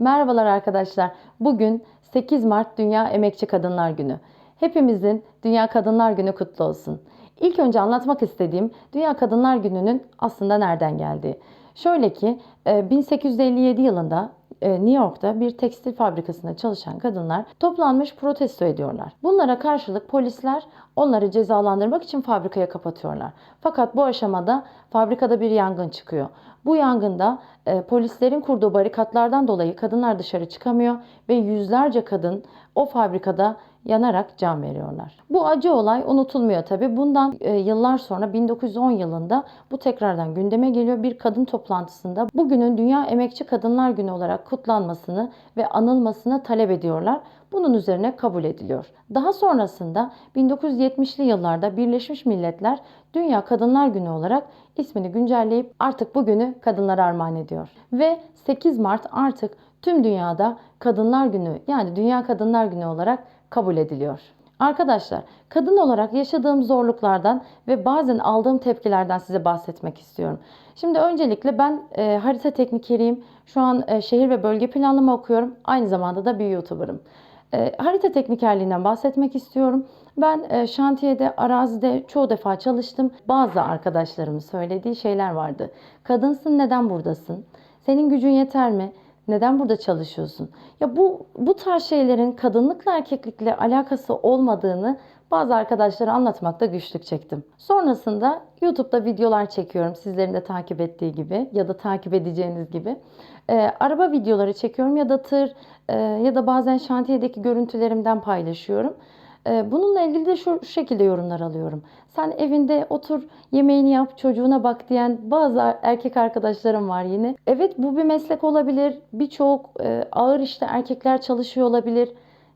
Merhabalar arkadaşlar. Bugün 8 Mart Dünya Emekçi Kadınlar Günü. Hepimizin Dünya Kadınlar Günü kutlu olsun. İlk önce anlatmak istediğim Dünya Kadınlar Günü'nün aslında nereden geldiği. Şöyle ki e, 1857 yılında e, New York'ta bir tekstil fabrikasında çalışan kadınlar toplanmış protesto ediyorlar. Bunlara karşılık polisler onları cezalandırmak için fabrikaya kapatıyorlar. Fakat bu aşamada fabrikada bir yangın çıkıyor. Bu yangında e, polislerin kurduğu barikatlardan dolayı kadınlar dışarı çıkamıyor ve yüzlerce kadın o fabrikada yanarak can veriyorlar. Bu acı olay unutulmuyor tabi. Bundan e, yıllar sonra 1910 yılında bu tekrardan gündeme geliyor. Bir kadın toplantısında bugünün Dünya Emekçi Kadınlar Günü olarak kutlanmasını ve anılmasını talep ediyorlar. Bunun üzerine kabul ediliyor. Daha sonrasında 1970'li yıllarda Birleşmiş Milletler Dünya Kadınlar Günü olarak ismini güncelleyip artık bugünü kadınlara armağan ediyor. Ve 8 Mart artık tüm dünyada Kadınlar Günü yani Dünya Kadınlar Günü olarak kabul ediliyor. Arkadaşlar, kadın olarak yaşadığım zorluklardan ve bazen aldığım tepkilerden size bahsetmek istiyorum. Şimdi öncelikle ben e, harita teknikeriyim. Şu an e, şehir ve bölge planlama okuyorum. Aynı zamanda da bir YouTuber'ım. E, harita teknikerliğinden bahsetmek istiyorum. Ben e, şantiyede, arazide çoğu defa çalıştım. Bazı arkadaşlarımın söylediği şeyler vardı. Kadınsın neden buradasın? Senin gücün yeter mi? Neden burada çalışıyorsun? Ya bu bu tarz şeylerin kadınlıkla erkeklikle alakası olmadığını bazı arkadaşlara anlatmakta güçlük çektim. Sonrasında YouTube'da videolar çekiyorum sizlerin de takip ettiği gibi ya da takip edeceğiniz gibi. Ee, araba videoları çekiyorum ya da tır e, ya da bazen şantiyedeki görüntülerimden paylaşıyorum. Ee, Bununla ilgili de şu, şu şekilde yorumlar alıyorum. Sen evinde otur, yemeğini yap, çocuğuna bak diyen bazı erkek arkadaşlarım var yine. Evet bu bir meslek olabilir. Birçok e, ağır işte erkekler çalışıyor olabilir.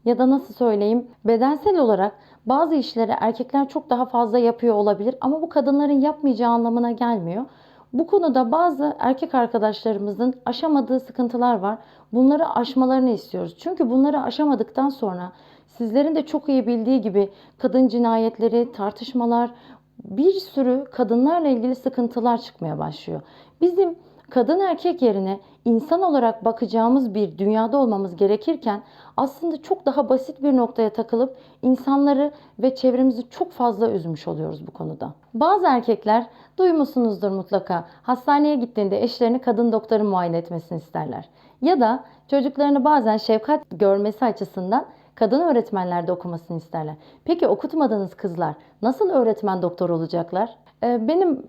Ya da nasıl söyleyeyim bedensel olarak bazı işleri erkekler çok daha fazla yapıyor olabilir ama bu kadınların yapmayacağı anlamına gelmiyor. Bu konuda bazı erkek arkadaşlarımızın aşamadığı sıkıntılar var. Bunları aşmalarını istiyoruz. Çünkü bunları aşamadıktan sonra sizlerin de çok iyi bildiği gibi kadın cinayetleri, tartışmalar, bir sürü kadınlarla ilgili sıkıntılar çıkmaya başlıyor. Bizim kadın erkek yerine insan olarak bakacağımız bir dünyada olmamız gerekirken aslında çok daha basit bir noktaya takılıp insanları ve çevremizi çok fazla üzmüş oluyoruz bu konuda. Bazı erkekler duymuşsunuzdur mutlaka hastaneye gittiğinde eşlerini kadın doktorun muayene etmesini isterler. Ya da çocuklarını bazen şefkat görmesi açısından kadın öğretmenlerde okumasını isterler. Peki okutmadığınız kızlar nasıl öğretmen doktor olacaklar? Ee, Benim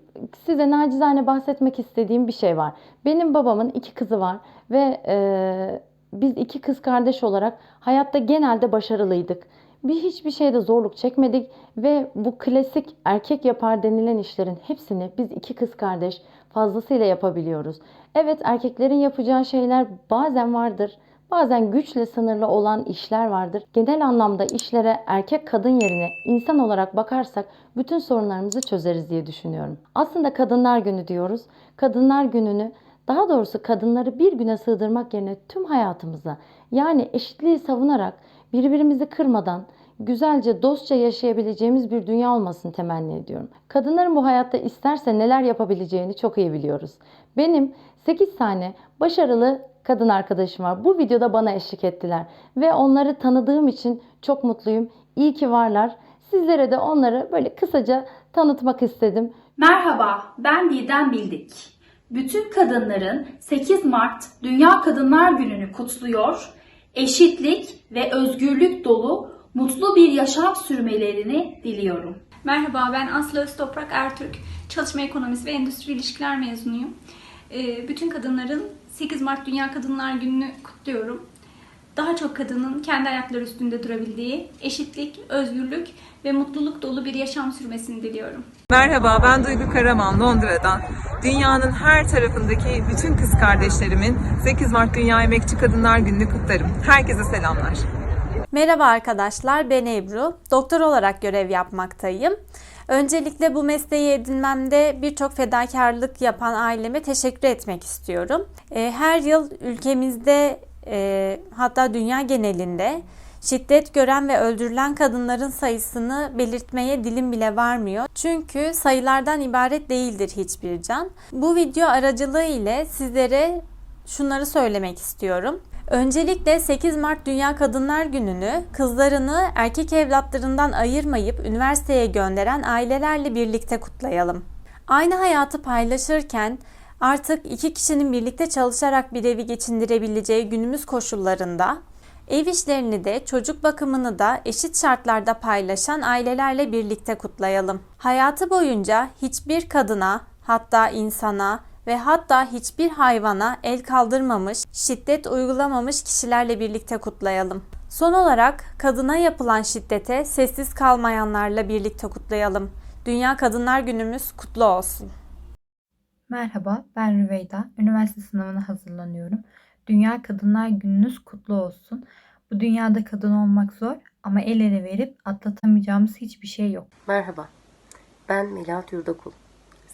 size nacizane bahsetmek istediğim bir şey var. Benim babamın iki kızı var ve e, biz iki kız kardeş olarak hayatta genelde başarılıydık. Bir hiçbir şeyde zorluk çekmedik ve bu klasik erkek yapar denilen işlerin hepsini biz iki kız kardeş fazlasıyla yapabiliyoruz. Evet erkeklerin yapacağı şeyler bazen vardır. Bazen güçle sınırlı olan işler vardır. Genel anlamda işlere erkek kadın yerine insan olarak bakarsak bütün sorunlarımızı çözeriz diye düşünüyorum. Aslında Kadınlar Günü diyoruz. Kadınlar Günü'nü daha doğrusu kadınları bir güne sığdırmak yerine tüm hayatımıza yani eşitliği savunarak birbirimizi kırmadan güzelce dostça yaşayabileceğimiz bir dünya olmasını temenni ediyorum. Kadınların bu hayatta isterse neler yapabileceğini çok iyi biliyoruz. Benim 8 tane başarılı kadın arkadaşım var. Bu videoda bana eşlik ettiler ve onları tanıdığım için çok mutluyum. İyi ki varlar. Sizlere de onları böyle kısaca tanıtmak istedim. Merhaba, ben Didem Bildik. Bütün kadınların 8 Mart Dünya Kadınlar Günü'nü kutluyor, eşitlik ve özgürlük dolu mutlu bir yaşam sürmelerini diliyorum. Merhaba ben Aslı Öztoprak Ertürk. Çalışma ekonomisi ve endüstri ilişkiler mezunuyum. Ee, Bütün kadınların 8 Mart Dünya Kadınlar Günü'nü kutluyorum. Daha çok kadının kendi ayakları üstünde durabildiği, eşitlik, özgürlük ve mutluluk dolu bir yaşam sürmesini diliyorum. Merhaba, ben Duygu Karaman, Londra'dan. Dünyanın her tarafındaki bütün kız kardeşlerimin 8 Mart Dünya Emekçi Kadınlar Günü'nü kutlarım. Herkese selamlar. Merhaba arkadaşlar, ben Ebru. Doktor olarak görev yapmaktayım. Öncelikle bu mesleği edinmemde birçok fedakarlık yapan aileme teşekkür etmek istiyorum. Ee, Her yıl ülkemizde e, hatta dünya genelinde şiddet gören ve öldürülen kadınların sayısını belirtmeye dilim bile varmıyor. Çünkü sayılardan ibaret değildir hiçbir can. Bu video aracılığı ile sizlere şunları söylemek istiyorum. Öncelikle 8 Mart Dünya Kadınlar Günü'nü kızlarını erkek evlatlarından ayırmayıp üniversiteye gönderen ailelerle birlikte kutlayalım. Aynı hayatı paylaşırken artık iki kişinin birlikte çalışarak bir evi geçindirebileceği günümüz koşullarında ev işlerini de çocuk bakımını da eşit şartlarda paylaşan ailelerle birlikte kutlayalım. Hayatı boyunca hiçbir kadına, hatta insana ve hatta hiçbir hayvana el kaldırmamış, şiddet uygulamamış kişilerle birlikte kutlayalım. Son olarak kadına yapılan şiddete sessiz kalmayanlarla birlikte kutlayalım. Dünya Kadınlar Günümüz kutlu olsun. Merhaba, ben Rüveyda. Üniversite sınavına hazırlanıyorum. Dünya Kadınlar Gününüz kutlu olsun. Bu dünyada kadın olmak zor ama el ele verip atlatamayacağımız hiçbir şey yok. Merhaba, ben Melahat Yurdakul.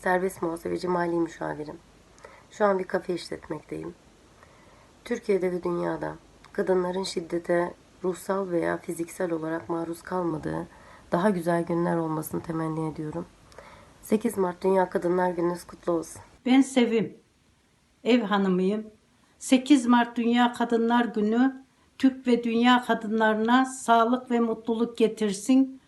Serbest muhasebeci mali müşavirim. Şu an bir kafe işletmekteyim. Türkiye'de ve dünyada kadınların şiddete ruhsal veya fiziksel olarak maruz kalmadığı daha güzel günler olmasını temenni ediyorum. 8 Mart Dünya Kadınlar Gününüz kutlu olsun. Ben Sevim. Ev hanımıyım. 8 Mart Dünya Kadınlar Günü Türk ve dünya kadınlarına sağlık ve mutluluk getirsin.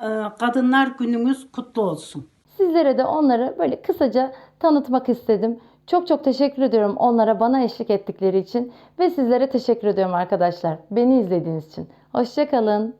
Ee, Kadınlar Gününüz kutlu olsun. Sizlere de onları böyle kısaca tanıtmak istedim. Çok çok teşekkür ediyorum onlara bana eşlik ettikleri için ve sizlere teşekkür ediyorum arkadaşlar beni izlediğiniz için. Hoşçakalın.